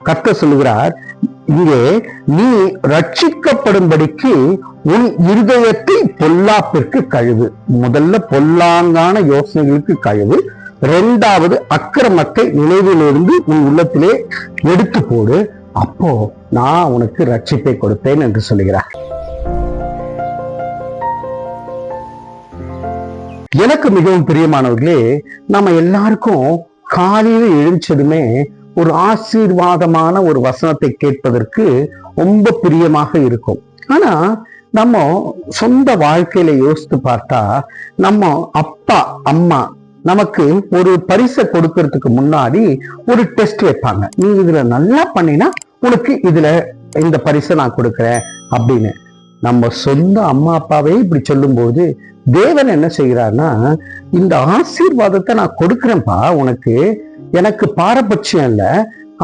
கத்த சொல்லுகிறார் இங்கே நீ ரட்சிக்கப்படும்படிக்கு உன் இருதயத்தை பொல்லாப்பிற்கு கழுவு. முதல்ல பொல்லாங்கான யோசனைகளுக்கு கழுவு. இரண்டாவது அக்கிரமத்தை நினைவிலிருந்து உன் உள்ளத்திலே எடுத்து போடு. அப்போ நான் உனக்கு ரட்சிப்பை கொடுப்பேன் என்று சொல்லுகிறார். எனக்கு மிகவும் பிரியமானவர்களே நம்ம எல்லாருக்கும் காலையில் எழுந்ததுமே ஒரு ஆசீர்வாதமான ஒரு வசனத்தை கேட்பதற்கு ரொம்ப பிரியமாக இருக்கும். ஆனா நம்ம சொந்த வாழ்க்கையில யோசித்து பார்த்தா நம்ம அப்பா அம்மா நமக்கு ஒரு பரிசை கொடுக்கறதுக்கு முன்னாடி ஒரு டெஸ்ட் வைப்பாங்க. நீ இதுல நல்லா பண்ணினா உனக்கு இதுல இந்த பரிசை நான் கொடுக்குறேன் அப்படின்னு. நம்ம சொந்த அம்மா அப்பாவே இப்படி சொல்லும்போது தேவன் என்ன செய்கிறார்னா இந்த ஆசீர்வாதத்தை நான் கொடுக்குறேன்ப்பா உனக்கு. எனக்கு பாரபட்சம் இல்லை.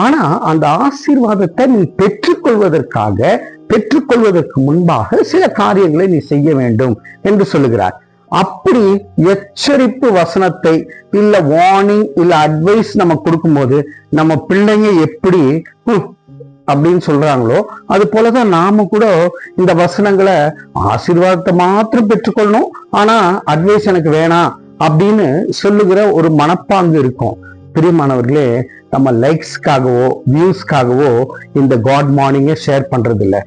ஆனா அந்த ஆசீர்வாதத்தை நீ பெற்றுக்கொள்வதற்காக பெற்றுக்கொள்வதற்கு முன்பாக சில காரியங்களை நீ செய்ய வேண்டும் என்று சொல்லுகிறார். அப்படி எச்சரிப்பு வசனத்தை இல்ல வார்னிங் இல்ல அட்வைஸ் நம்ம கொடுக்கும்போது நம்ம பிள்ளைங்க எப்படி அப்படின்னு சொல்றாங்களோ அது போலதான் நாம கூட இந்த வசனங்களை ஆசீர்வாதத்தை மாத்திரம் பெற்றுக்கொள்ளணும். ஆனா அட்வைஸ் எனக்கு வேணாம் அப்படின்னு சொல்லுகிற ஒரு மனப்பாங்கு இருக்கும். பிரியமானவர்களே நம்ம லைக்ஸ்க்காகவோ வியூஸ்க்காகவோ இந்த காட் மார்னிங்கை ஷேர் பண்றது இல்லை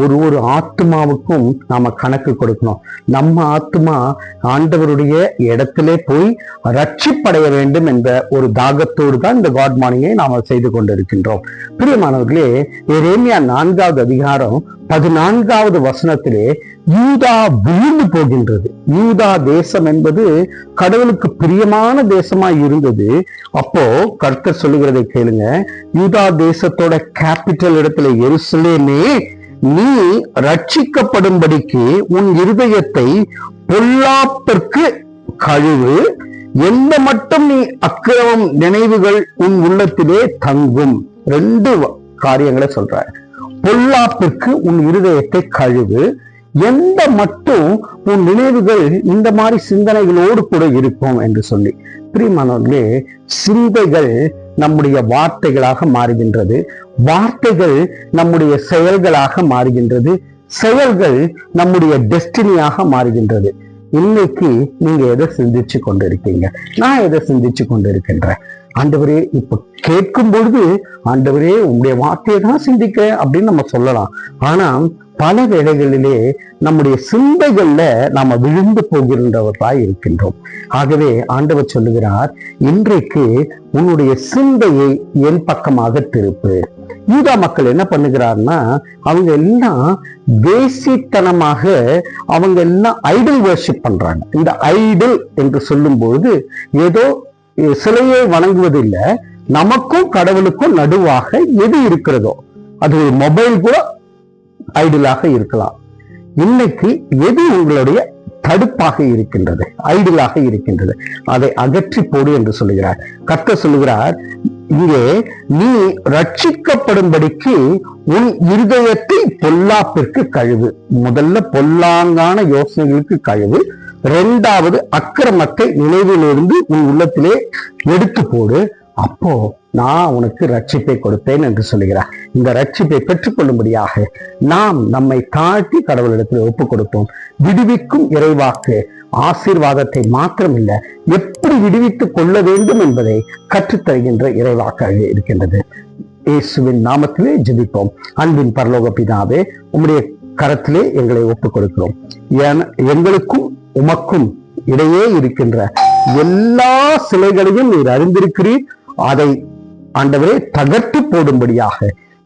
ஒரு ஒரு ஆத்மாவுக்கும் நாம கணக்கு கொடுக்கணும். நம்ம ஆத்மா ஆண்டவருடைய இடத்திலே போய் ரட்சிப்படைய வேண்டும் என்ற ஒரு தாகத்தோடு தான் இந்த காட் மார்னிங்கை நாம செய்து கொண்டிருக்கின்றோம். பிரியமானவர்களே எரேமியா நான்காவது அதிகாரம் பதினான்காவது வசனத்திலே யூதா விழுந்து போகின்றது. யூதா தேசம் என்பது கடவுளுக்கு பிரியமான தேசமா இருந்தது. அப்போ கர்த்தர் சொல்லுகிறதை கேளுங்க. யூதா தேசத்தோட கேபிட்டல் இடத்துல எருசலேமே நீ ரட்சிக்கப்படும்படிக்கு உன் இருதயத்தை பொல்லாப்பிற்கு கழுவு. எந்த மட்டும் நீ அக்கிரமம் நினைவுகள் உன் உள்ளத்திலே தங்கும். ரெண்டு காரியங்களை சொல்ற பொல்லாப்பிற்கு உன் இருதயத்தை கழுவு. எந்த மட்டும் உன் நினைவுகள் இந்த மாதிரி சிந்தனைகளோடு கூட இருக்கும் என்று சொல்லி. பிரியமானவர்களே சிந்தைகள் நம்முடைய வார்த்தைகளாக மாறுகின்றது. வார்த்தைகள் நம்முடைய செயல்களாக மாறுகின்றது. செயல்கள் நம்முடைய டெஸ்டினியாக மாறுகின்றது. இன்னைக்கு நீங்க எதை சிந்திச்சு கொண்டிருக்கீங்க? நான் எதை சிந்திச்சு கொண்டிருக்கின்றேன்? ஆண்டவரே இப்ப கேட்கும் பொழுது ஆண்டவரே உங்களுடைய வார்த்தையை தான் சிந்திக்க அப்படின்னு நம்ம சொல்லலாம். ஆனா பல வேளைகளிலே நம்முடைய சிந்தைகள்ல நாம விழுந்து போகின்றவர்களாய் இருக்கின்றோம். ஆகவே ஆண்டவர் சொல்லுகிறார் இன்றைக்கு உன்னுடைய சிந்தையை என் பக்கமாக திருப்பு. யூதா மக்கள் என்ன பண்ணுகிறார்னா அவங்க எல்லாம் தேசித்தனமாக அவங்க எல்லாம் ஐடல் வர்ஷிப் பண்றாங்க. இந்த ஐடல் என்று சொல்லும்போது ஏதோ சிலையை வணங்குவதில்லை நமக்கும் கடவுளுக்கும் நடுவாக எது இருக்கிறதோ அது ஒரு மொபைல் கூட ஐடலாக இருக்கலாம். இன்னைக்கு எது உங்களுடைய தடுப்பாக இருக்கின்றது? ஐடியலாக இருக்கின்றது. அதை அகற்றி போடு என்று சொல்லுகிறார். கத்த சொல்லுகிறார் இங்கே நீ ரட்சிக்கப்படும்படிக்கு உன் இருதயத்தை பொல்லாப்பிற்கு கழுவு. முதல்ல பொல்லாங்கான யோசனைகளுக்கு கழுவு. ரெண்டாவது அக்கிரமத்தை நினைவிலிருந்து உன் உள்ளத்திலே எடுத்து போடு அப்போ நான் உனக்கு ரட்சிப்பை கொடுப்பேன் என்று சொல்லுகிறார். இந்த ரட்சிப்பை பெற்றுக்கொள்ளும்படியாக நாம் நம்மை தாழ்த்தி கடவுளிடத்தில் ஒப்பு கொடுப்போம் விடுவிக்கும் இறைவாக்கு ஆசீர்வாதத்தை மாத்திரமில்ல எப்படி விடுவித்துக் கொள்ள வேண்டும் என்பதை கற்றுத்தருகின்ற இறைவாக்காக இருக்கின்றது. இயேசுவின் நாமத்திலே ஜெபிப்போம். அன்பின் பரலோக பிதாவே உம்முடைய கரத்திலே எங்களை ஒப்புக் கொடுக்கிறோம் எங்களுக்கும் உமக்கும் இடையே இருக்கின்ற எல்லா சிலைகளையும் நீர் அறிந்திருக்கிறீர். அதை ஆண்டவரே தகர்த்து போடும்படியாக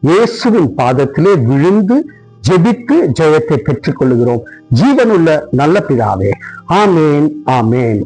இயேசுவின் பாதத்திலே விழுந்து ஜெபித்து ஜெயத்தை பெற்றுக் கொள்கிறோம் ஜீவனுள்ள நல்ல பிதாவே. ஆமேன் ஆமேன்.